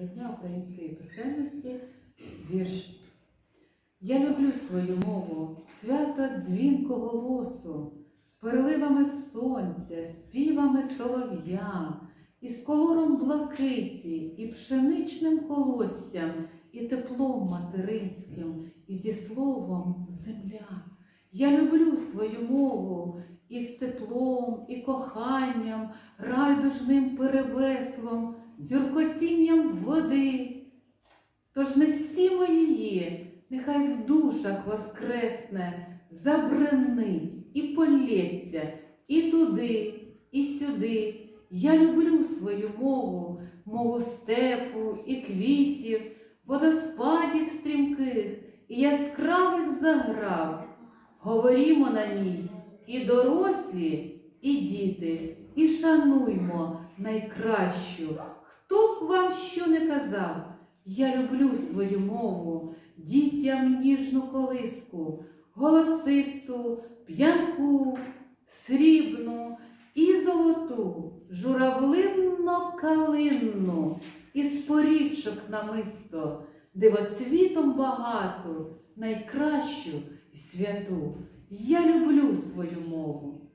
до Дня української писемності вірш. Я люблю свою мову, свято дзвінкого голосу, з переливами сонця, співами солов'я, і з колором блакиті, і пшеничним колоссям, і теплом материнським, і зі словом земля. Я люблю свою мову і з теплом, і коханням, райдужним перевеслом, дзюркотінням води. Тож несімо її, нехай в душах воскресне, забренить і полється і туди, і сюди. Я люблю свою мову, мову степу і квітів, водоспадів стрімких і яскравих заграв. Говорімо на ній і дорослі, і діти, і шануймо найкращу. Вам що не казав, я люблю свою мову, дітям ніжну колиску, голосисту, п'янку, срібну і золоту, журавлинно-калинну, із порічок намисто, дивоцвітом багату, найкращу і святу. Я люблю свою мову.